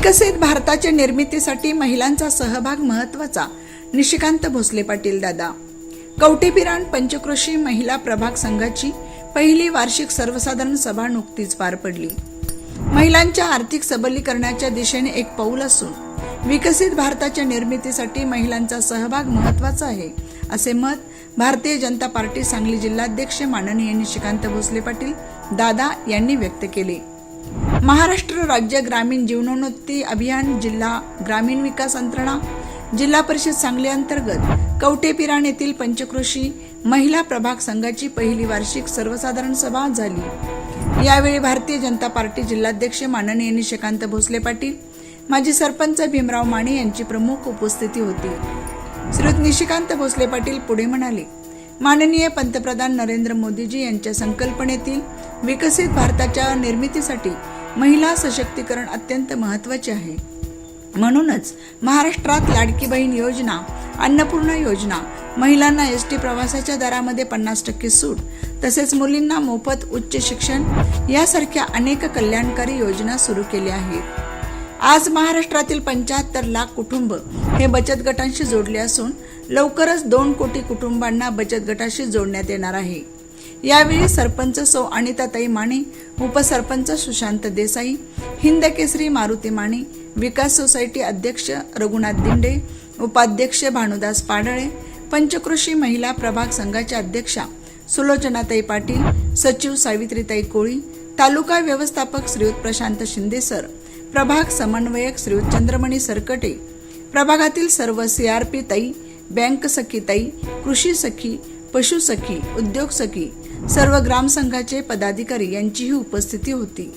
विकसित भारताच्या निर्मितीसाठी महिलांचा सहभाग महत्त्वाचा निशिकांत भोसले पाटील दादा. कवटेपिराण पंचक्रोशी महिला प्रभाग संघाची पहिली वार्षिक सर्वसाधारण सभा नुकतीच पार पडली. महिलांच्या आर्थिक सबलीकरणाच्या दिशेने एक पाऊल असून विकसित भारताच्या निर्मितीसाठी महिलांचा सहभाग महत्त्वाचा आहे असे मत भारतीय जनता पार्टी सांगली जिल्हाध्यक्ष माननीय निशिकांत भोसले पाटील दादा यांनी व्यक्त केले. महाराष्ट्र राज्य ग्रामीण जीवनोन्नती अभियान जिल्हा ग्रामीण विकास यंत्रणा जिल्हा परिषद सांगली अंतर्गत कवटेपिराण येथील पंचक्रोशी महिला प्रभाग संघाची पहिली वार्षिक सर्वसाधारण सभा झाली. यावेळी भारतीय जनता पार्टी जिल्हाध्यक्ष माननीय निशिकांत भोसले पाटील माजी सरपंच भीमराव माने यांची प्रमुख उपस्थिती होती. श्रीयुत निशिकांत भोसले पाटील पुढे म्हणाले माननीय पंतप्रधान नरेंद्र मोदीजी यांच्या संकल्पनेतील विकसित भारताच्या निर्मितीसाठी महिला सशक्तीकरण अत्यंत महत्त्वाचे आहे. म्हणूनच महाराष्ट्रात लाडकी बहीण योजना अन्नपूर्णा योजना महिलांना एस टी प्रवासाच्या दरामध्ये पन्नास टक्के सूट तसेच मुलींना मोफत उच्च शिक्षण यासारख्या अनेक कल्याणकारी योजना सुरू केल्या आहेत. आज महाराष्ट्रातील पंच्याहत्तर लाख कुटुंब हे बचत गटांशी जोडले असून लवकरच दोन कोटी कुटुंबांना बचत गटाशी जोडण्यात येणार आहे. यावेळी सरपंच सौ अनिताताई माने उपसरपंच सुशांत देसाई हिंद केसरी मारुती माने विकास सोसायटी अध्यक्ष रघुनाथ दिंडे उपाध्यक्ष भानुदास पाडळे पंचकृषी महिला प्रभाग संघाच्या अध्यक्षा सुलोचनाताई पाटील सचिव सावित्रीताई कोळी तालुका व्यवस्थापक श्रीयुत प्रशांत शिंदे सर प्रभाग समन्वयक श्री चंद्रमणी सरकटे प्रभागातील सर्व सीआरपी ताई बँक सखी ताई कृषी सखी पशु सखी उद्योग सखी सर्व ग्रामसंघाचे पदाधिकारी यांचीही उपस्थिती होती.